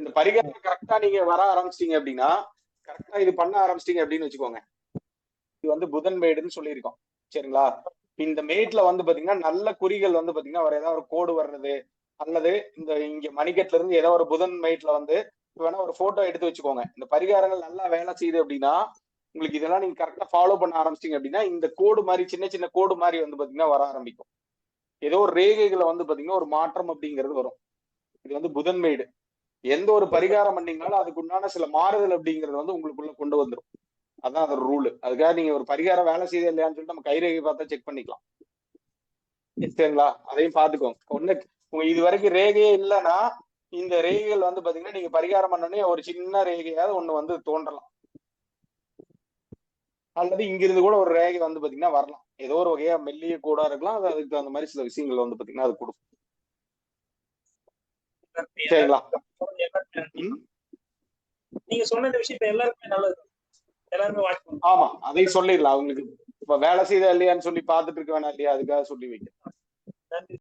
இந்த பரிகாரம் கரெக்டா நீங்க வர ஆரம்பிச்சிட்டீங்க அப்படின்னா கரெக்டா இது பண்ண ஆரம்பிச்சிட்டீங்க அப்படின்னு வச்சுக்கோங்க. இது வந்து புதன் மேடுன்னு சொல்லியிருக்கோம். சரிங்களா? இந்த மேட்ல வந்து பாத்தீங்கன்னா நல்ல குறிகள் வந்து பாத்தீங்கன்னா ஒரு ஏதாவது ஒரு கோடு வர்றது அல்லது இந்த இங்க மணிக்கட்டுல இருந்து ஏதோ ஒரு புதன் மேட்ல வந்து வேணா ஒரு போட்டோ எடுத்து வச்சுக்கோங்க. இந்த பரிகாரங்கள் நல்லா வேலை செய்யுது அப்படின்னா உங்களுக்கு இதெல்லாம் நீங்க கரெக்டா ஃபாலோ பண்ண ஆரம்பிச்சிட்டீங்க அப்படின்னா இந்த கோடு மாதிரி சின்ன சின்ன கோடு மாதிரி வந்து பாத்தீங்கன்னா வர ஆரம்பிக்கும். ஏதோ ஒரு ரேகைகளை வந்து பாத்தீங்கன்னா ஒரு மாற்றம் அப்படிங்கிறது வரும். இது வந்து புதன் மேடு. எந்த ஒரு பரிகாரம் பண்ணீங்கனாலும் அதுக்கு உண்டான சில மாறுதல் அப்படிங்கறது வந்து உங்களுக்குள்ள கொண்டு வந்துரும். அதான் அது ரூல் அதுக்காக நீங்க ஒரு பரிகாரம் வேலை செய்யுது இல்லையான்னு சொல்லிட்டு நம்ம கைரேகை பார்த்தா செக் பண்ணிக்கலாம். சரிங்களா? அதையும் பாத்துக்கோங்க ஒண்ணு உங்க இது வரைக்கும் ரேகையே இல்லைன்னா இந்த ரேகைகள் வந்து பாத்தீங்கன்னா நீங்க பரிகாரம் பண்ணனே ஒரு சின்ன ரேகையாவது ஒண்ணு வந்து தோன்றலாம். அல்லது இங்கிருந்து கூட ஒரு ரேகை வந்து பாத்தீங்கன்னா வரலாம். ஏதோ ஒரு வகையா மெல்லிய கூட இருக்கலாம். அது அதுக்கு தகுந்த மாதிரி சில விஷயங்கள் வந்து பாத்தீங்கன்னா அது கொடுக்கும். சரிங்களா? நீங்க சொன்ன இந்த விஷயத்த எல்லாருக்குமே நல்லது. எல்லாருமே வாட்ச் ஆமா அதையும் சொல்லிடலாம். அவங்களுக்கு இப்ப வேலை செய்தா இல்லையான்னு சொல்லி பாத்துட்டு இருக்க வேணாம் இல்லையா? அதுக்காக சொல்லி வைக்க நன்றி.